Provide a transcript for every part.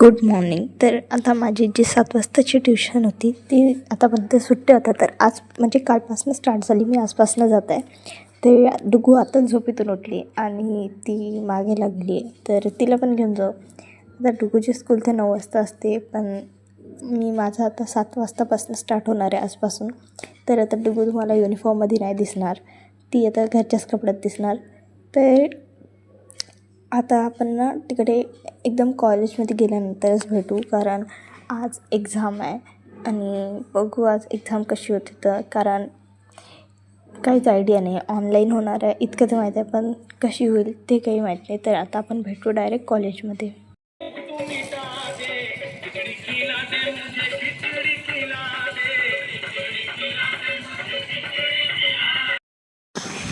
Good morning तर आता माझी जी सात वाजताची ट्युशन होती ती आतापर्यंत सुट्टी होता तर आज म्हणजे कालपासून स्टार्ट झाली. मी आजपासून जात आहे. ते डुगू आता झोपेतून उठली आणि ती मागे लागली. आहे तर तिला पण घेऊन जाऊ. आता डुगूची स्कूल ते नऊ वाजता असते पण मी माझं आता सात वाजतापासून स्टार्ट होणार आहे आजपासून. तर आता डुगू तुम्हाला युनिफॉर्ममध्ये नाही दिसणार. ती आता घरच्याच कपड्यात दिसणार. तर आता आपण ना तिकडे एकदम कॉलेजमध्ये गेल्यानंतरच भेटू कारण आज एक्झाम आहे आणि बघू आज एक्झाम कशी होती तर कारण काहीच आयडिया नाही. ऑनलाईन होणार आहे इतकं तर माहीत आहे पण कशी होईल ते काही माहीत नाही. तर आता आपण भेटू डायरेक्ट कॉलेजमध्ये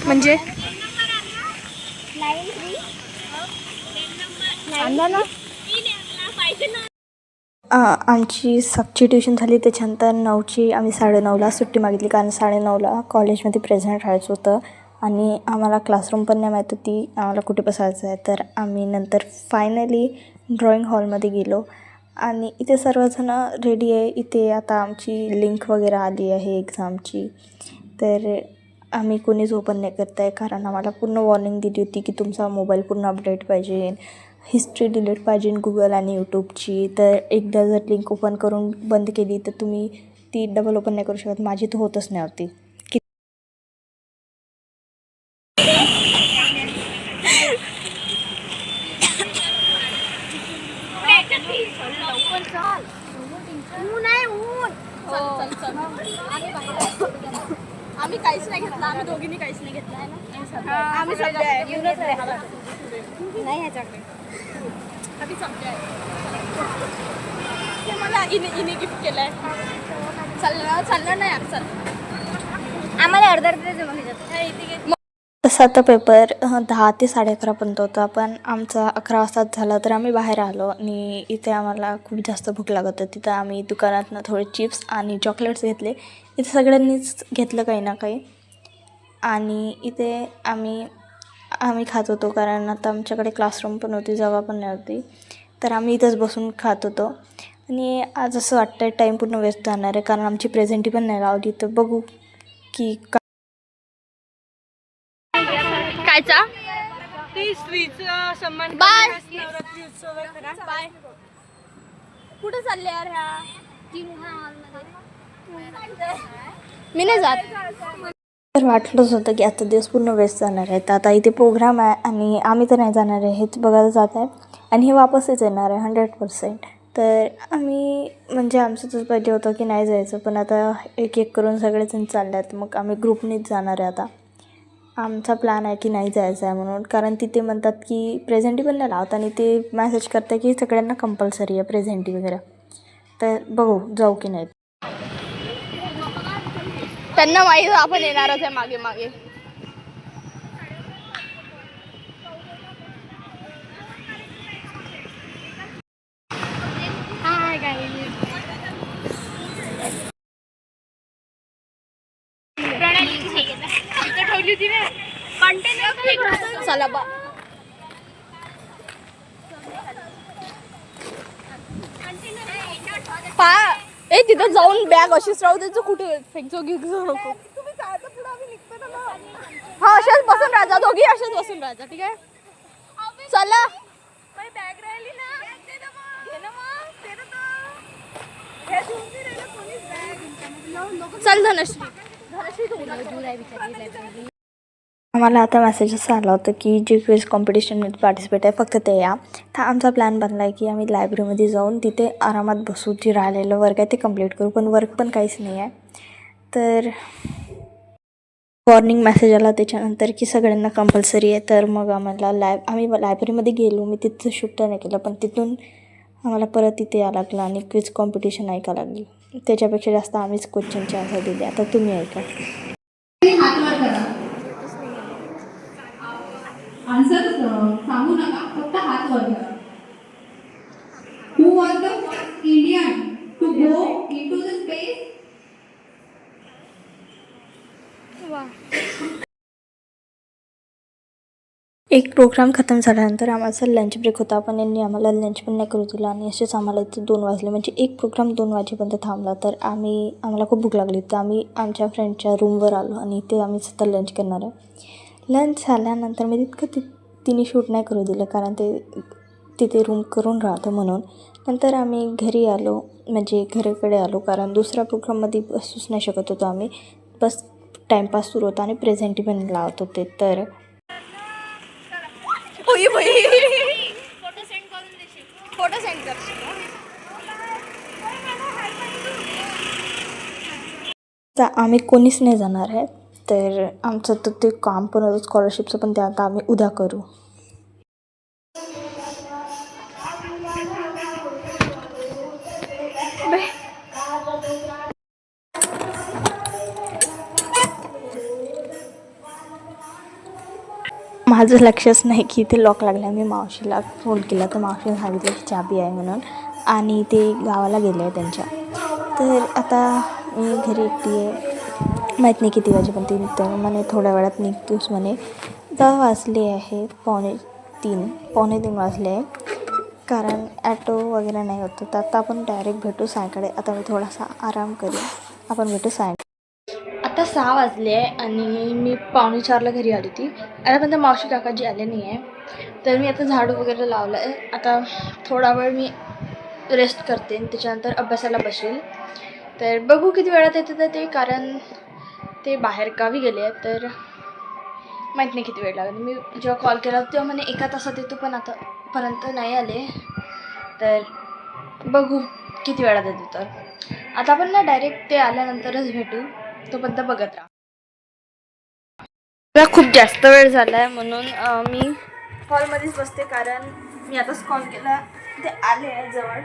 म्हणजे? आ, आमची सातची ट्युशन झाली त्याच्यानंतर नऊची आम्ही साडेनऊला सुट्टी मागितली कारण साडेनऊला कॉलेजमध्ये प्रेझेंट राहायचं होतं. आणि आम्हाला क्लासरूम पण नाही माहीत होती आम्हाला कुठे बसायचं आहे. तर आम्ही नंतर फायनली ड्रॉइंग हॉलमध्ये गेलो. आणि इथे सर्वजणं रेडी आहे. इथे आता आमची लिंक वगैरे आली आहे एक्झामची तर आम्ही कोणीच ओपन नाही करत आहे कारण आम्हाला पूर्ण वॉर्निंग दिली होती की तुमचा मोबाईल पूर्ण अपडेट पाहिजे. हिस्ट्री डिलीट पाहिजे गुगल आणि यूट्यूबची तर एकदा जर लिंक ओपन करून बंद केली तर तुम्ही ती डबल ओपन नाही करू शकत. माझी तर होतच नाही होती की आम्ही काहीच नाही घेतलं. आम्ही दोघींनी काहीच नाही घेतलं. आहे ना आम्ही सगळे आहे. नाही ह्याच्याकडे आम्ही सगळे आहे हे मला इने इने गिफ्ट केलंय. चाललं चाललं नाही यार चल आम्हाला अर्धा अर्धा जमा ह्याच्यात. तसा तर पेपर दहा ते साडे अकरापर्यंत होता. पण आमचा अकरा वाजताच झाला तर आम्ही बाहेर आलो. आणि इथे आम्हाला खूप जास्त भूक लागत होती. तर आम्ही दुकानातनं थोडे चिप्स आणि चॉकलेट्स घेतले. इथे सगळ्यांनीच घेतलं काही ना काही. आणि इथे आम्ही आम्ही खात होतो कारण आता आमच्याकडे क्लासरूम पण होती जागा पण नाही होती. तर आम्ही इथंच बसून खात होतो. आणि आज असं वाटतं आहे टाईम पूर्ण वेस्ट जाणार आहे कारण आमची प्रेझेंटी पण नाही लावली. तर बघू की का कायचा ती स्त्रीचा सन्मान बाय. करण्यास नवरात्री उत्सव करा बाय कुठे चालले यार ह्या? मी नाही जात. तर वाटलंच होतं की आता दिवस पूर्ण वेस्ट जाणार आहे तर आता इथे प्रोग्राम आहे आणि आम्ही तर नाही जाणार आहे. हेच बघायला जात आहे. आणि हे वापसच येणार आहे हंड्रेड पर्सेंट तर आम्ही म्हणजे आमचं तर पहिले होतं की नाही जायचं पण आता एक एक करून सगळेजण चालले आहेत मग आम्ही ग्रुपनीच जाणार आहे आता. आमचा प्लॅन आहे की नाही जायचं आहे म्हणून. कारण तिथे म्हणतात की प्रेझेंटी पण नाही लावत आणि ते मॅसेज करते की सगळ्यांना कंपल्सरी आहे प्रेझेंटी वगैरे. तर बघू जाऊ की नाही. त्यांना माहीत आपण येणारच आहे मागे मागे. चला बा. पा तिथं जाऊन बॅग अशीच राहू द्यायचं कुठे फेकजो घेऊ नको. हा अशाच बसून राहा दोघी अशाच बसून राहा ठीक आहे? चला. चल धनश्री. आम्हाला आता मेसेज असा आला होता की जे क्विज कॉम्पिटिशनमध्ये पार्टिसिपेट आहे फक्त ते या. तर आमचा प्लॅन बनला आहे की आम्ही लायब्ररीमध्ये जाऊन तिथे आरामात बसू जे राहिलेलं वर्क आहे ते कंप्लीट करू पण वर्क पण काहीच नाही आहे तर वॉर्निंग मेसेज आला त्याच्यानंतर की सगळ्यांना कंपल्सरी आहे तर मग आम्हाला लाय आम्ही लायब्ररीमध्ये गेलो मी तिथं शिफ्ट नाही केलं पण तिथून आम्हाला परत तिथे यावं लागलं आणि क्विज कॉम्पिटिशन ऐका लागली. त्याच्यापेक्षा जास्त आम्हीच क्वेश्चनचे आन्सर दिले. आता तुम्ही ऐका आन्सर सांगू नका फक्त हात वर करा who was the first Indian to go into the space एक प्रोग्राम खतम झाल्यानंतर आम्हाला लंच ब्रेक होता. पण यांनी आम्हाला लंच पण नाही करू दिला आणि असेच आम्हाला ते दोन वाजले. म्हणजे एक प्रोग्राम दोन वाजेपर्यंत थांबला. तर आम्ही आम्हाला खूप भूक लागली. तर आम्ही आमच्या फ्रेंडच्या रूमवर आलो आणि ते आम्ही सतत लंच करणार आहे. लंच झाल्यानंतर मी तितकं ति तिने शूट नाही करू दिलं. कारण ते तिथे रूम करून राहतं म्हणून. नंतर आम्ही घरी आलो. म्हणजे घराकडे आलो. कारण दुसऱ्या प्रोग्राममध्ये बसूच नाही शकत होतो आम्ही. बस टाईमपास सुरू होता आणि प्रेझेंटी पण लावत होते. तर फोटो सेंड करून देशील फोटो सेंड करशील तर आम्ही कोणीच नाही जाणार आहे तर आमचं तर ते काम पण होतं स्कॉलरशिपचं पण ते आता आम्ही उद्या करू. माझं लक्षच नाही की ते लॉक लागलं मी मावशीला फोन केला. तर मावशीला सांगितलं की चाबी आहे म्हणून. आणि ते गावाला गेले आहे त्यांच्या. तर आता मी घरी एकटी आहे. माहीत नाही किती वाजेपर्यंत येईल. तर म्हणे थोड्या वेळात निघतोच म्हणे. तर वाजले आहे पावणे तीन. पावणे तीन वाजले आहे. कारण ॲटो वगैरे नाही होतं. तर आता आपण डायरेक्ट भेटू सायंकाळी. आता मी थोडासा आराम करू आपण भेटू सायंकाळी आता सहा वाजले आहे आणि मी पावणे चारला घरी आली होती. आतापर्यंत मावशी काकाजी आले नाही आहे तर मी आता झाडू वगैरे लावलं आहे आता थोडा वेळ मी रेस्ट करते आणि त्याच्यानंतर अभ्यासाला बसेल. तर बघू किती वेळात येते तर ते कारण ते बाहेर गावी गेले आहेत तर माहीत नाही किती वेळ लागेल. मी जेव्हा कॉल केला तेव्हा म्हणे एका तासात येतो पण आता पर्यंत नाही आले. तर बघू किती वेळात येतो तर. आता आपण ना डायरेक्ट ते आल्यानंतरच भेटू. तोपर्यंत बघत राहा. मला खूप जास्त वेळ झाला आहे म्हणून मी हॉलमध्येच बसते कारण मी आताच कॉल केला ते आले आहे जवळ.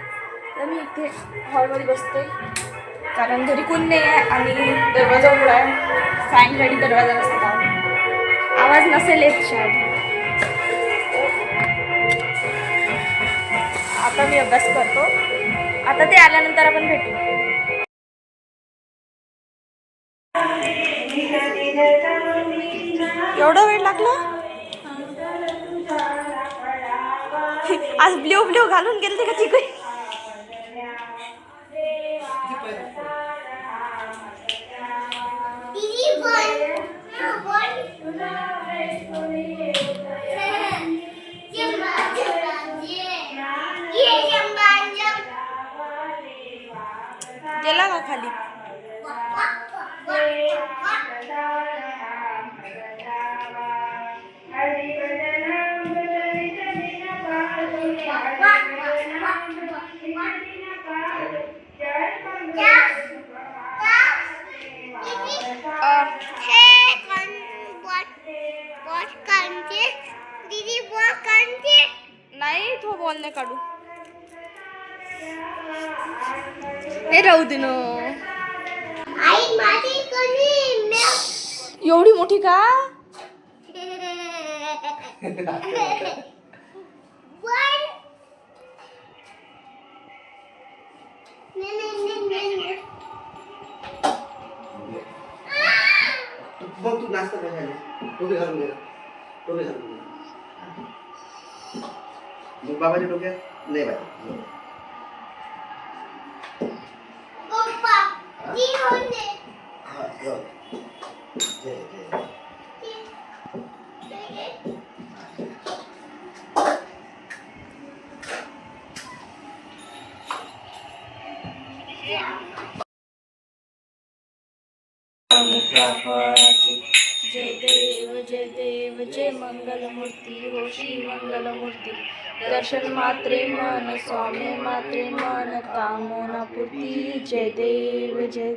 तर मी इथे हॉलमध्ये बसते. कारण घरी कोण नाही आहे आणि दरवाजा उघडा आहे. सायंकाळी दरवाजा नसतो आवाज नसेल येत शायद आता मी अभ्यास करतो. आता ते आल्यानंतर आपण भेटू. एवढा वेळ लागला? आज ब्ल्यू ब्ल्यू घालून गेलते का तिकडे? गेला का खाली? नाही तो बोलणे काढू. हे राहू दे एवढी मोठी का? मग तू नाश्ता काय झाली टोपी घालून घे टोपी घालून घे मग बाबाच्या डोक्यात नाही बाय हा जाऊ. जय, जय. जय देव जय देव जय मंगलमूर्ती हो श्री मंगलमूर्ती दर्शन मात्रे मन स्वामी मात्रे मन कामोना पूर्ती जय देव जय